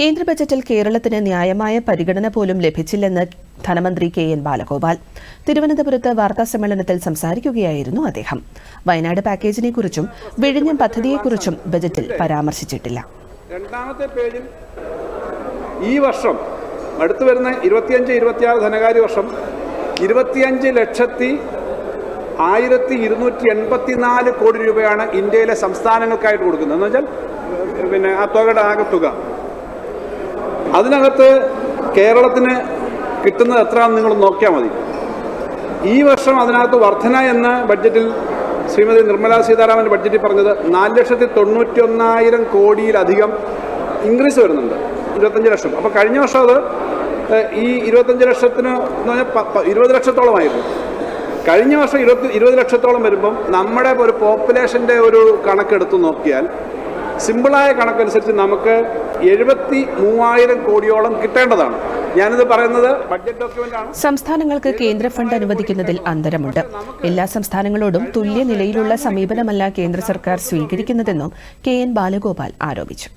കേന്ദ്ര ബജറ്റിൽ കേരളത്തിന് ന്യായമായ പരിഗണന പോലും ലഭിച്ചില്ലെന്ന് ധനമന്ത്രി കെ എൻ ബാലഗോപാൽ. തിരുവനന്തപുരത്ത് വാർത്താ സമ്മേളനത്തിൽ സംസാരിക്കുകയായിരുന്നു അദ്ദേഹം. വയനാട് പാക്കേജിനെക്കുറിച്ചും വിഴിഞ്ഞം പദ്ധതിയെക്കുറിച്ചും ബജറ്റിൽ പരാമർശിച്ചിട്ടില്ല. രണ്ടാമത്തെ പേജിൽ ഈ വർഷം അടുത്തു വരുന്ന ഇരുപത്തിയഞ്ച് ഇരുപത്തിയാറ് ധനകാര്യ വർഷം ഇരുപത്തിയഞ്ച് ലക്ഷത്തി ആയിരത്തി ഇരുന്നൂറ്റി എൺപത്തിനാല് കോടി രൂപയാണ് ഇന്ത്യയിലെ സംസ്ഥാനങ്ങൾക്കായിട്ട് കൊടുക്കുന്നത്. എന്ന് വെച്ചാൽ പിന്നെ ആ തുകയുടെ ആകെ തുക അതിനകത്ത് കേരളത്തിന് കിട്ടുന്നത് എത്രയാണെന്ന് നിങ്ങൾ നോക്കിയാൽ മതി. ഈ വർഷം അതിനകത്ത് വർധന എന്ന ബഡ്ജറ്റിൽ ശ്രീമതി നിർമ്മലാ സീതാരാമൻ ബഡ്ജറ്റിൽ പറഞ്ഞത് നാല് ലക്ഷത്തി തൊണ്ണൂറ്റി ഒന്നായിരം കോടിയിലധികം ഇൻക്രീസ് വരുന്നുണ്ട്. ഇരുപത്തഞ്ച് ലക്ഷം. അപ്പോൾ കഴിഞ്ഞ വർഷം അത് ഈ ഇരുപത്തഞ്ച് ലക്ഷത്തിന് എന്ന് പറഞ്ഞാൽ ഇരുപത് ലക്ഷത്തോളമായിരുന്നു കഴിഞ്ഞ വർഷം ഇരുപത്തി ഇരുപത് ലക്ഷത്തോളം വരുമ്പം നമ്മുടെ ഒരു പോപ്പുലേഷന്റെ ഒരു കണക്കെടുത്ത് നോക്കിയാൽ സിമ്പിളായ കണക്കനുസരിച്ച് നമുക്ക് എഴുപത്തി മൂവായിരം കോടിയോളം കിട്ടേണ്ടതാണ്. ഞാനിത് പറയുന്നത് ബഡ്ജറ്റ് ഡോക്യുമെന്റ് ആണ്. സംസ്ഥാനങ്ങൾക്ക് കേന്ദ്ര ഫണ്ട് അനുവദിക്കുന്നതിൽ അന്തരമുണ്ട്. എല്ലാ സംസ്ഥാനങ്ങളോടും തുല്യ നിലയിലുള്ള സമീപനമല്ല കേന്ദ്ര സർക്കാർ സ്വീകരിക്കുന്നതെന്നും കെ എൻ ബാലഗോപാൽ ആരോപിച്ചു.